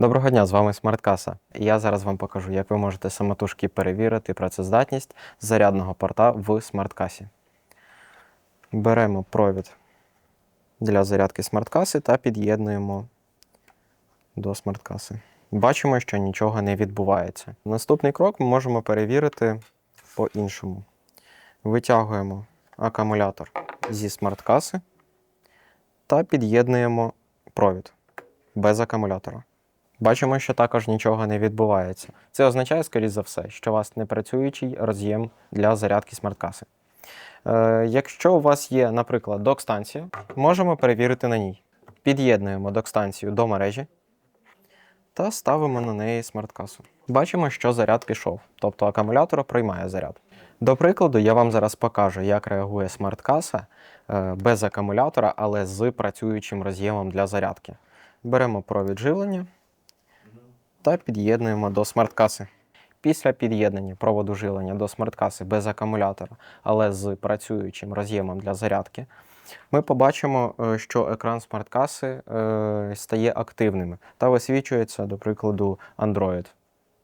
Доброго дня, з вами Смарткаса. Я зараз вам покажу, як ви можете самотужки перевірити працездатність зарядного порта в смарткасі. Беремо провід для зарядки смарткаси та під'єднуємо до смарткаси. Бачимо, що нічого не відбувається. Наступний крок ми можемо перевірити по-іншому. Витягуємо акумулятор зі смарткаси та під'єднуємо провід без акумулятора. Бачимо, що також нічого не відбувається. Це означає, скоріш за все, що у вас не працюючий роз'єм для зарядки смарткаси. Е, якщо у вас є, наприклад, док-станція, можемо перевірити на ній. Під'єднуємо док-станцію до мережі та ставимо на неї смарткасу. Бачимо, що заряд пішов, тобто акумулятор приймає заряд. До прикладу, я вам зараз покажу, як реагує смарткаса е, без акумулятора, але з працюючим роз'ємом для зарядки. Беремо провід живлення та під'єднуємо до смарткаси. Після під'єднання проводу жилення до смарткаси без акумулятора, але з працюючим роз'ємом для зарядки, ми побачимо, е, що екран смарткаси е, стає активним та висвічується, до прикладу, Android.